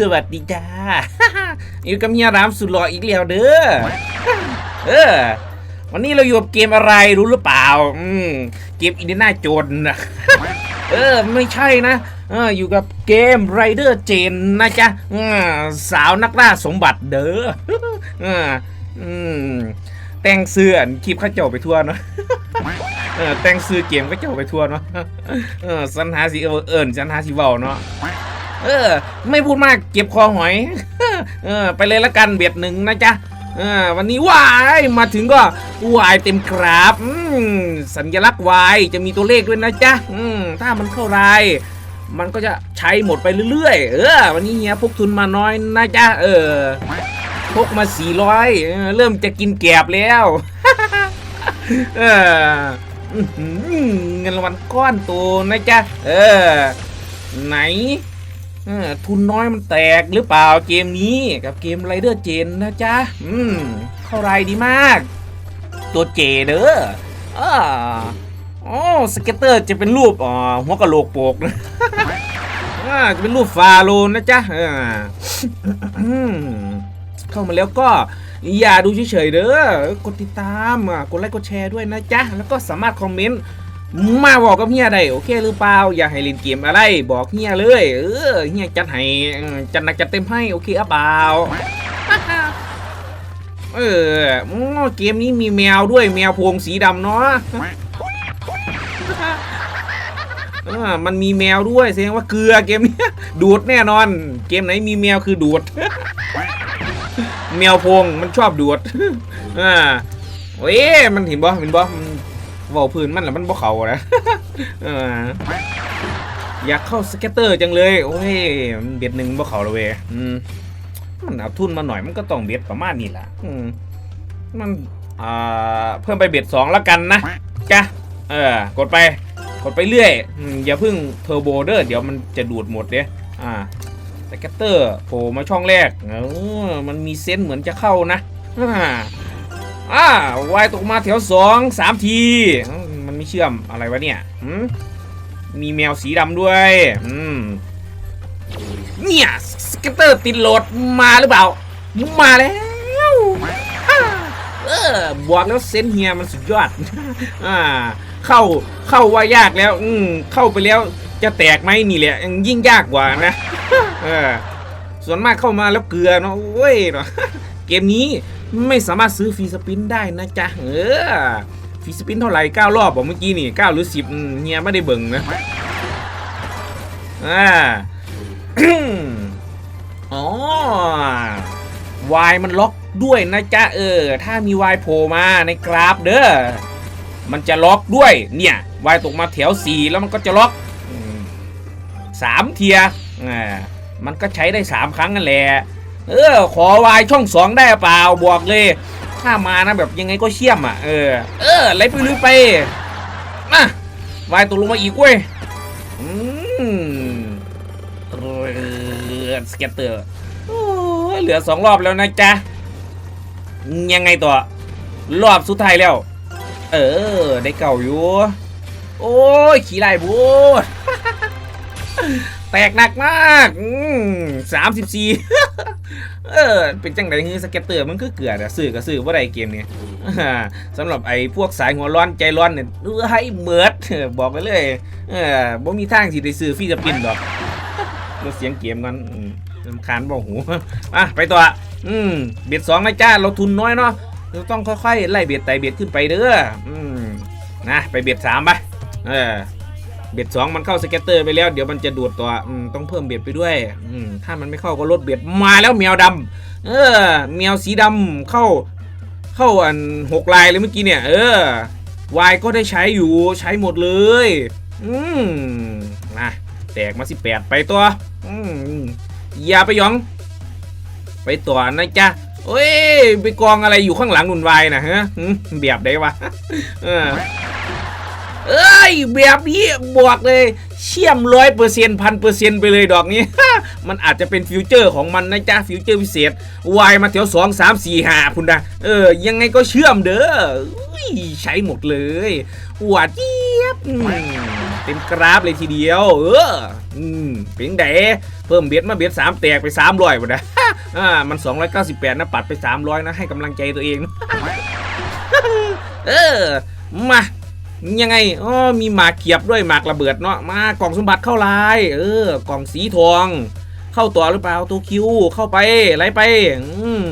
สวัสดีจ้าอยู่กับเฮียรามสุดหล่ออีกแล้วเด้อเออ วันนี้เราอยู่กับเกมอะไรรู้หรือเปล่า อืมเกมอินเดียนาโจนนะเออ ไม่ใช่นะเอออยู่กับเกมไรเดอร์เจนนะจ๊ะอืมสาวนักล่าสมบัติเด้อเอออืมแต่งเสื้อคลิปข้าเจ้าไปทั่วเนาะเออแต่งซื้อเกมก็เจ้าไปทั่วเนาะเออสันหาสีเออเอิญสันหาสีเบาเนาะ เออ ไม่พูดมากเก็บคอหอย เออ ไปเลยละกันเบียดหนึ่งนะจ๊ะเออวันนี้วายมาถึงก็วายเต็มกราบสัญลักษณ์วายจะมีตัวเลขด้วยนะจ๊ะอืมถ้ามันเข้าราย มันก็จะใช้หมดไปเรื่อยๆ เออ วันนี้เฮียพกทุนมาน้อยนะจ๊ะเออพกมาสี่ร้อยเริ่มจะกินแกบแล้วเออเงินรางวัลก้อนโตนะจ๊ะเออ ไหน ทุนน้อยมันแตกหรือเปล่าเกมนี้กับเกมไรเดอร์เจนนะจ๊ะ อืม เข้ารายดีมาก ตัวเจเด้ออ่าอ๋อสเก็ตเตอร์จะเป็นรูปอ๋อหัวกะโหลกโปกนะอ่าจะเป็นรูปฟาโลนะจ๊ะเอออืมเข้ามาแล้วก็อย่าดูเฉยๆเด้อกดติดตามกดไลค์กดแชร์ด้วยนะจ๊ะ แล้วก็สามารถคอมเมนต์ มาบอกกับเฮียได้โอเคหรือเปล่าอยากให้เล่นเกมอะไร บอกเฮียเลยเออเฮียจัดให้จัดหนักจัดเต็มให้โอเคหรือเปล่าเออเกมนี้มีแมวด้วยแมวพวงสีดำเนาะมันมีแมวด้วยแสดงว่าเกลือเกมนี้ดูดแน่นอน เกมไหนมีแมวคือดูด แมวโพงมันชอบดูดอ่าเว้ยมันเห็นบ่เห็นบ่มัน เว้าพื้นมันแล้วมันบ่เขานะออยากเข้าสเก็ตเตอร์จังเลย โอ้ยมันเบ็ดหนึ่งบ่เขาเลยเว้ยอืมมันเอาทุนมาหน่อยมันก็ต้องเบ็ดประมาณนี้แหละอืมมันอ่าเพิ่มไปเบ็ดสองแล้วกันนะจ้ะเออกดไปกดไปเรื่อยอย่าเพิ่งเทอร์โบเดอร์เดี๋ยวมันจะดูดหมดเด้อ่าสแกตเตอร์โผล่มาช่องแรกเออมันมีเซนเหมือนจะเข้านะ อ่าวายตกมาแถวสองสามที มันไม่เชื่อมอะไรวะเนี่ยมีแมวสีดำด้วย อืม เนี่ยสเกตเตอร์ติดโหลดมาหรือเปล่า มาแล้วเออบอกแล้วเซนเฮียมันสุดยอด อ่า เข้าเข้าว่ายากแล้ว อืมเข้าไปแล้วจะแตกไหมนี่แหละยิ่งยากกว่านะ เออ ส่วนมากเข้ามาแล้วเกลือเนาะโอ้ยเนาะเกมนี้ ไม่สามารถซื้อฟรีสปินได้นะจ๊ะเออฟรีสปินเท่าไหร่9รอบบอกเมื่อกี้นี่9หรือ 10เฮียไม่ได้เบิ่งนะอ่าอ๋อวายมันล็อกด้วยนะจ๊ะเออ ถ้ามีวายโผล่มาในกราฟเด้อมันจะล็อกด้วยเนี่ยวายตกมาแถว4แล้วมันก็จะล็อกสามเทียอ่ามันก็ใช้ได้สามครั้งนั่นแหละ เออ ขอวายช่องสองได้เปล่าบอกเลย ถ้ามานะแบบยังไงก็เชี่ยมอะ เออ เออไหลไปลุยไปมาวายตกลงมาอีกเว้ย อืมเรือสเก็ตเตอร์เหลือสองรอบแล้วนะจ๊ะ ยังไงต่อ รอบสุดท้ายแล้ว เออ ได้เก่าอยู่ โอ้ย ขี่ไล่บูด แตกหนักมากสามสิบสี่เออ เป็นจังไดฮือสเก็ตเตอร์มันคือเกลืออะซื้อก็ซื้อว่าได้เกมนี้อ่าสำหรับไอ้พวกสายหัวร้อนใจร้อนเนี่ยให้เมิดเออบอกไปเลย เออบ่มีทางสิได้ซื้อฟรีสปินดอกลดเสียงเกมกันอืมรำคาญเบาหูอะไปต่อ อืม เบ็ดสองนะจ้า เราทุนน้อยเนาะ เราต้องค่อยๆ ไล่เบ็ดไต่เบ็ดขึ้นไปเด้อ อืม นะ ไปเบ็ดสามไป เออ เบ็ดสองมันเข้าสเก็ตเตอร์ไปแล้ว เดี๋ยวมันจะดูดตัวอืมต้องเพิ่มเบ็ดไปด้วยถ้ามันไม่เข้าก็ลดเบ็ดมาแล้วแมวดำเออแมวสีดำเข้า เข้าอันหกลายเลยเมื่อกี้เนี่ย เออวายก็ได้ใช้อยู่ใช้หมดเลย อืมนะแตกมาสิแปดไปตัวอืมอย่าไปยอง ไปต่อนะจ๊ะโอ้ย ไปกองอะไรอยู่ข้างหลังนุนวายนะฮะหึแบบได้วะเออ เอ้ยแบบนี้บอกเลยเชี่ยมร้อยเปอร์เซ็นต์พันเปอร์เซ็นต์ไปเลยดอกนี้ มันอาจจะเป็นฟิวเจอร์ของมันนะจ๊ะฟิวเจอร์พิเศษวายมาแถวสองสามสี่ห้าคุณนะเออ ยังไงก็เชื่อมเด้อใช้หมดเลยหวานเจี๊ยบเต็มกราฟเลยทีเดียว เอออืมเป็นไงเพิ่มเบียดมาเบียดสามแตกไปสามร้อยหมดนะอ่ามัน298นะปัดไป300นะให้กำลังใจตัวเอง เออ มา ยังไงอ๋อมีหมากเขียบด้วยหมากระเบิดเนาะมากล่องสมบัติเข้าลายเออกล่องสีทอง เข้าตัวหรือเปล่าตัวคิวเข้าไปไหลไปอืม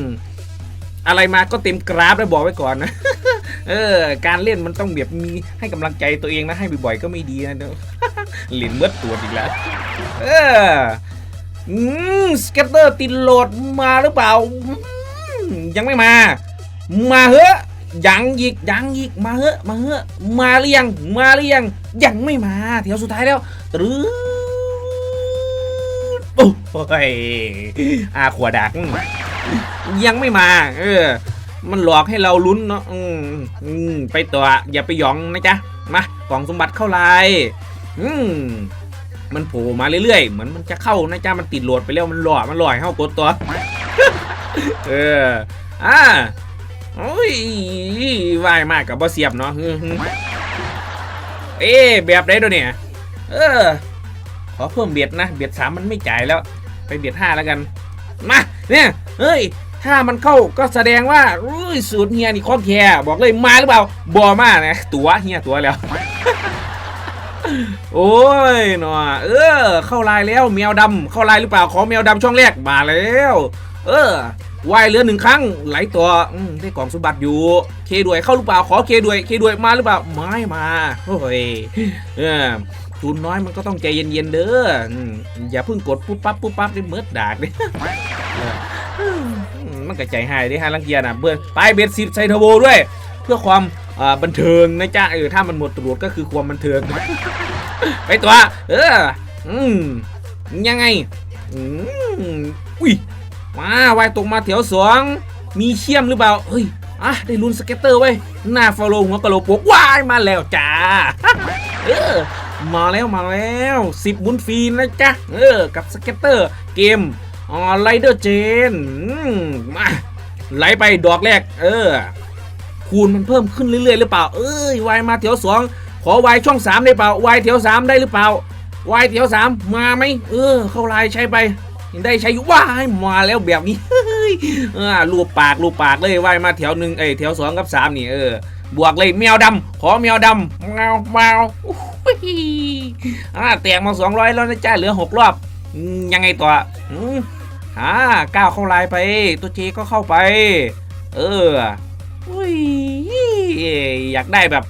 อะไรมาก็เต็มกราฟแล้วบอกไว้ก่อนนะเออ การเล่นมันต้องแบบมีให้กำลังใจตัวเองนะให้บ่อยๆก็ไม่ดีนะเหลินเมื่อตัวอีกแล้ว เอออืมสเก็ตเตอร์ติดโหลดมาหรือเปล่า ยังไม่มา มาเหอะ ยังอีกยังอีกมาเหอะมาเหอะมาหรือยังมาหรือยังยังไม่มาแถวสุดท้ายแล้วตรึ๊ดโอ้ยอาขวดัก ยังไม่มา เออ มันหลอกให้เราลุ้นเนาะอืมไปต่ออย่าไปหยองนะจ๊ะมากล่องสมบัติเข้าไลน์อืมมันโผล่มาเรื่อยๆ เหมือนมันจะเข้านะจ๊ะมันติดโหลดไปแล้วมันหล่อมันหล่อให้เข้ากดตัว เอออ่า โอ้ยวายมากกับบอเสียบเนาะเอ๊ะแบบไหนตัวเนี่ย เออ ขอเพิ่มเบียดนะ เบียดสามมันไม่จ่ายแล้ว ไปเบียดห้าแล้วกัน มา เนี่ย เฮ้ย ถ้ามันเข้าก็แสดงว่าอุ้ยสูตรเฮียนี่ข้อแค่บอกเลยมาหรือเปล่า บอมานะตัวเฮียตัวแล้ว โอ้ยหนอเออ เข้าลายแล้วแมวดำเข้าลายหรือเปล่า ขอแมวดำช่องแรกมาแล้ว เออ ว่ายเรือหนึ่งครั้งไหลตัวได้กล่องสมบัติอยู่ เคด้วยเข้าหรือเปล่าขอเคด้วยเคด้วยมาหรือเปล่าไม่มาโอ้ยเออทุนน้อยมันก็ต้องใจเย็นๆเด้ออย่าเพิ่งกดปุ๊บปั๊บปุ๊บปั๊บได้เมิดดากเลยมันก็ใจหายได้ฮะลังเกียจนะเบื่อไปเบ็ดสิบใส่เทอร์โบด้วย เพื่อความบันเทิงนะจ๊ะเออถ้ามันหมดตรวจก็คือความบันเทิงไปตัว เออ อืมยังไง อืมอุ้ย มาวายตรงมาแถวสองมีเชี่ยมหรือเปล่าเฮ้ยอะได้ลุ้นสเก็ตเตอร์ไว้หน้าฟอลโลหัวกะโหลกปกวายมาแล้วจ้าเออมาแล้วมาแล้วสิบบุญฟรีนะจ๊ะเออกับสเก็ตเตอร์เกมออไลเดอร์เจนมาไหลไปดอกแรก เออ คูณมันเพิ่มขึ้นเรื่อยๆหรือเปล่า เอ้ยวายมาแถวสองขอวายช่องสามได้เปล่าวายแถวสามได้หรือเปล่าวายแถวสามมาไหมเออ เข้าลายใช้ไป ได้ใช้อยู่ว้ายมาแล้วแบบนี้เฮ้ยเออรูปปากรูปปากเลยวายมาแถวหนึ่งเอ้ยแถวสองกับสามนี่เออบวกเลยแมวดำขอแมวดำแมวแมวอุ้ยอ่าแตกมาสองร้อยแล้วนะจ้าเหลือหกรอบยังไงต่ออืมอ่าก้าวเข้าลายไป ตัวเจก็เข้าไป เอออุ้ยอยากได้แบบ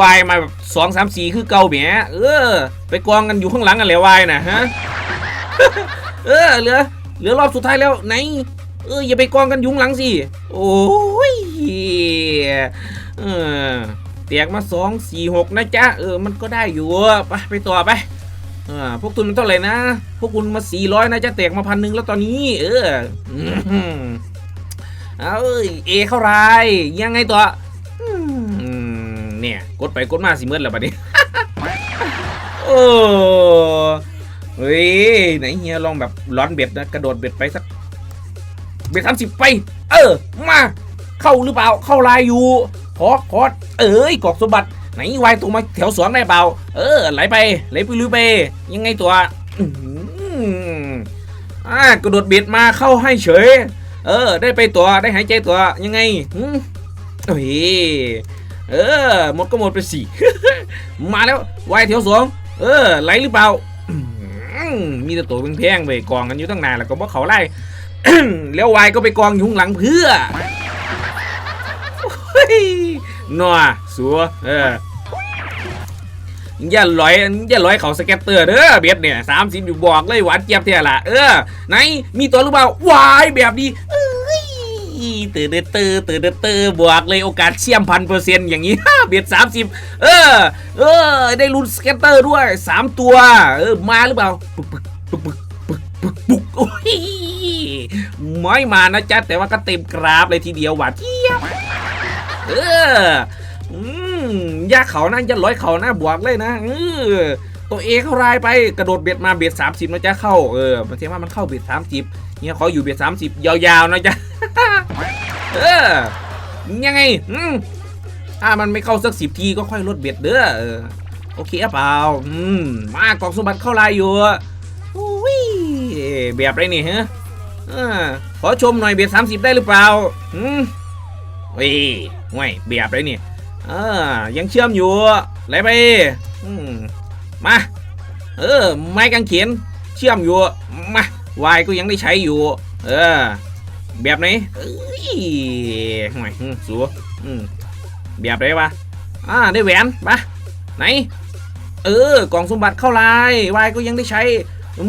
วายมาแบบสองสามสี่คือเก่าแหมเออ ไปกองกันอยู่ข้างหลังกันแหละวายนะฮะ เออเหลือเหลือรอบสุดท้ายแล้วไหน เอออย่าไปกองกันยุงหลังสิ โอ้ยเออแตกมาสองสี่หกนะจ๊ะเออมันก็ได้อยู่ไปไปต่อไปเออพวกคุณมันเท่าไหร่นะ พวกคุณมาสี่ร้อยนะจ๊ะแตกมาพันหนึ่งแล้วตอนนี้ เออเอ้ยเอเข้ารายยังไงต่อเนี่ย กดไปกดมาสิเมื่อแล้วบัดนี้โอ้ เฮ้ยไหนเฮียลองแบบร้อนเบ็ดนะกระโดดเบ็ดไปสักเบ็ดสามสิบไป เออ มา เข้าหรือเปล่า เข้าลายอยู่ ขอขอเอ้ยกอกสมบัติ ไหนวายตัวมาแถวสองได้เปล่า เออ ไหลไป ไหลไปลุยไป ยังไงตัวอื้อหืออ่ากระโดดเบ็ดมาเข้าให้เฉย เออ ได้ไปตัวได้หายใจตัวยังไงหืมโอ้ยเออหมดก็หมดไปสี่มาแล้ววายแถวสองเออไหลหรือเปล่า มีแต่ตัวแพงๆไปกองกันอยู่ตั้งนานแล้วก็บอกเขาไล่แล้ววายก็ไปกองอยู่งหลังเพื่อเฮ้ยนัวสัวเอออย่าลอยอย่าลอยเขาสเก็ตเตอร์เด้อเบ็ดเนี่ยสามสิบอยู่บอกเลยหวานเจี๊ยบเท่าละเออไหนมีตัวหรือเปล่าวายแบบนี้ ตื่นเต้นตื่นตื่นเต้นตื่นบวกเลยโอกาสเชี่ยมพันเปอร์เซ็นต์อย่างนี้เบียดสามสิบเออ เออ ได้ลุ้นสเก็ตเตอร์ด้วยสามตัวเออมาหรือเปล่าปึกปึกปึกปึกปึกปึกปึกโอ้ยไม่มานะจ๊ะแต่ว่าก็เต็มกราฟเลยทีเดียวหวานเจี๊ยบเอออืมยากเขานะยันร้อยเขานะบวกเลยนะเออตัวเอเข้ารายไปกระโดดเบียดมาเบียดสามสิบนะจ๊ะเข้าเออมันเทียว่ามันเข้าเบียดสามสิบ เนี่ยขออยู่เบียดสามสิบยาวๆนะจ๊ะเออยังไงอืมถ้ามันไม่เข้าสักสิบทีก็ค่อยลดเบ็ดเด้อโอเคหรือเปล่าอืมมากล่องสมบัติเข้าลายอยู่อุ้ยแบบไรนี่ฮะอ่าขอชมหน่อยเบียดสามสิบได้หรือเปล่าอืมเฮ้ยห่วยแบบไรนี่อ่ายังเชื่อมอยู่ไหลไปอืมมา เออ ไม้กางเขนเชื่อมอยู่ มา วายก็ยังได้ใช้อยู่ เออ แบบไหนเอ้ยห่วยสัวอแบบไหนวะอ่าได้แหวนปะไหน เออกล่องสมบัติเข้าลายวายก็ยังได้ใช้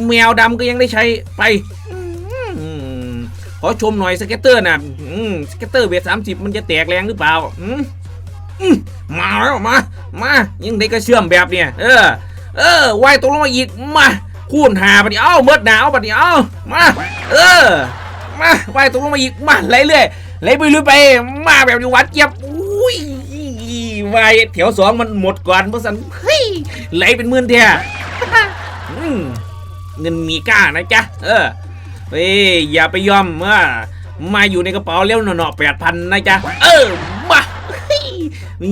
แมวดำก็ยังได้ใช้ไปขอชมหน่อยสเก็ตเตอร์นะสเก็ตเตอร์เวทสามสิบมันจะแตกแรงหรือเปล่ามอืมมาแล้วมา มา ยังได้ก็เชื่อมแบบเนี่ย เออ เออวายตกลงมาอีก มา คูณหาปะเดี๋ยวเอาเบิดหนาวปะเดี๋ยวเอามาเออมาวายตกลงมาอีกมาไหลเรื่อยไหลไปเรื่อยไปมาแบบอยู่หวัดเจี๊ยบอุ้ยวายแถวสองมันหมดก่อนเพราะสันเฮ้ยไหลเป็นหมื่นเทียอืมเงินมีก้านะจ๊ะเออเฮ้ยอย่าไปยอมว่ามาอยู่ในกระเป๋าเลี้ยวหน่อแปดพันนะจ๊ะเออ มาเฮ้ยอื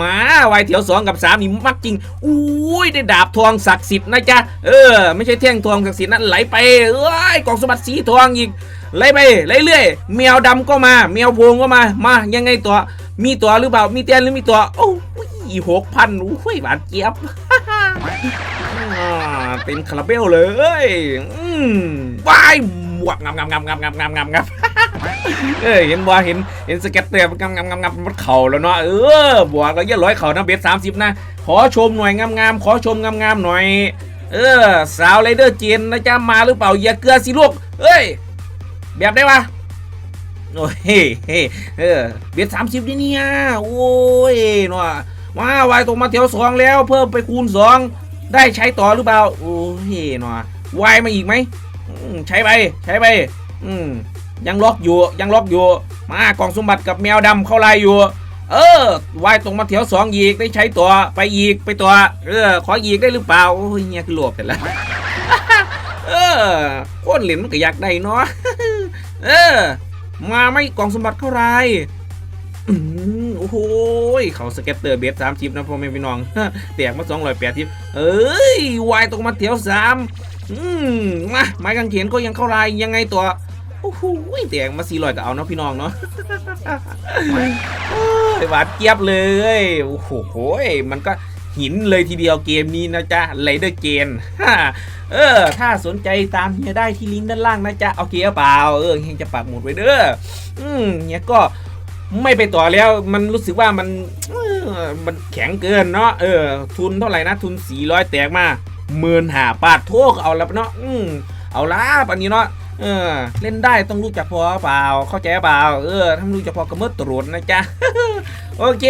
มาวายเถียวสองกับสามนี่มักจริงอุ้ยได้ดาบทองศักดิ์สิทธิ์นะจ๊ะเออ ไม่ใช่แท่งทองศักดิ์สิทธิ์นั้นไหลไปเอ้ยกล่องสมบัติสีทองอีกไหลไปไหลเรื่อยแมวดำก็มาแมวโพงก็มามายังไงตัว มีตัวหรือเปล่ามีเตียนหรือมีตัวโอ้ยหกพันอุ้ยหวานเจี๊ยบเต็มคาราเบลเลยอืมวาย บวกงามงามงามงามงามงามงามงามเอ้ยเห็นบ่เห็นเห็นสเก็ตเตอร์มันงามงามงามงามมันเข่าแล้วเนาะเออบวกแล้วเยอะร้อยเข่านะเบสสามสิบนะขอชมหน่อยงามงามขอชมงามงามหน่อย เออสาวไรเดอร์เจนนะจ๊ะมาหรือเปล่าอย่าเกลือสิลูกเอ้ยแบบได้ปะโอ้ยเฮ้เฮ้เออเบียดสามสิบนี่เนี่ยโอ้ยเนาะว้าวายตรงมาแถวสองแล้ว เพิ่มไปคูณสองได้ใช้ต่อหรือเปล่า โอ้ยหนอวายมาอีกไหม ใช้ไปใช้ไปอืมยังล็อกอยู่ยังล็อกอยู่ มากล่องสมบัติกับแมวดำเข้าไลายอยู่ เออวายตรงมาแถวสองอีกได้ใช้ตัวไปอีกไปตัว เออ ขออีกได้หรือเปล่าโอ้ยเงี้ยคือหลบแต่ละเออคนเหรียญมันก็อยากได้เนาะเออ มาไม่กล่องสมบัติเข้าไรายโอ้โหเขาสเก็ตเตอร์เบสสามชิปนะพ่อแม่พี่น้องแตกมาสองร้อยแปดทิปเอ้ยวายตรงมาแถวสาม อืมมาไม้กางเขนก็ยังเข้าลายยังไงตัวโอ้โหแตกมาสี่ร้อยก็เอาเนาะพี่น้องเนาะโอ้หวานเจี๊ยบเลยโอ้โหมันก็หินเลยทีเดียวเกมนี้นะจ๊ะไรเดอร์เกนเออ ถ้าสนใจตามเฮียได้ที่ลิงก์ด้านล่างนะจ๊ะโอเคหรือเปล่าเออเฮียจะปักหมุดไว้เด้ออืมเฮียก็ไม่ไปต่อแล้วมันรู้สึกว่ามันมันแข็งเกินเนาะเออ ทุนเท่าไหร่นะทุน 400 แตกมา หมื่นหาบาทโทกเอาละเนาะอืมเอาละปันนี้เนาะเออเล่นได้ต้องรู้จักพอเปล่าเข้าใจเปล่าเออถ้ารู้จักพอก็มืดตรวจนะจ๊ะโอเค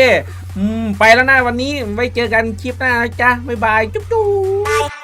อืมไปแล้วนะวันนี้ไว้เจอกันคลิปหน้านะจ๊ะบ๊ายบายจุ๊บจุ๊บ